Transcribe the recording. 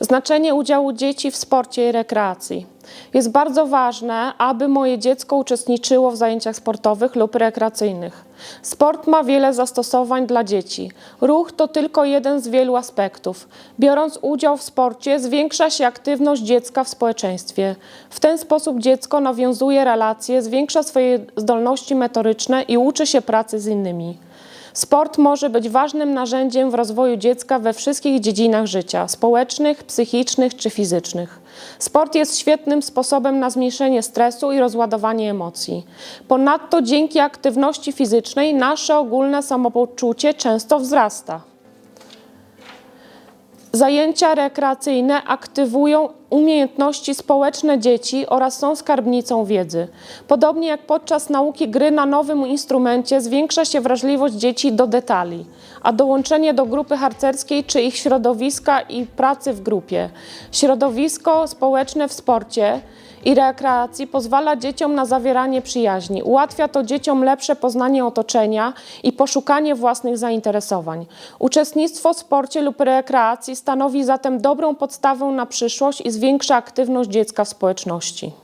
Znaczenie udziału dzieci w sporcie i rekreacji. Jest bardzo ważne, aby moje dziecko uczestniczyło w zajęciach sportowych lub rekreacyjnych. Sport ma wiele zastosowań dla dzieci. Ruch to tylko jeden z wielu aspektów. Biorąc udział w sporcie, zwiększa się aktywność dziecka w społeczeństwie. W ten sposób dziecko nawiązuje relacje, zwiększa swoje zdolności metoryczne i uczy się pracy z innymi. Sport może być ważnym narzędziem w rozwoju dziecka we wszystkich dziedzinach życia społecznych, psychicznych czy fizycznych. Sport jest świetnym sposobem na zmniejszenie stresu i rozładowanie emocji. Ponadto dzięki aktywności fizycznej nasze ogólne samopoczucie często wzrasta. Zajęcia rekreacyjne aktywują umiejętności społeczne dzieci oraz są skarbnicą wiedzy. Podobnie jak podczas nauki gry na nowym instrumencie zwiększa się wrażliwość dzieci do detali, a dołączenie do grupy harcerskiej czy ich środowiska i pracy w grupie. Środowisko społeczne w sporcie i rekreacji pozwala dzieciom na zawieranie przyjaźni. Ułatwia to dzieciom lepsze poznanie otoczenia i poszukanie własnych zainteresowań. Uczestnictwo w sporcie lub rekreacji stanowi zatem dobrą podstawę na przyszłość i zwiększa aktywność dziecka w społeczności.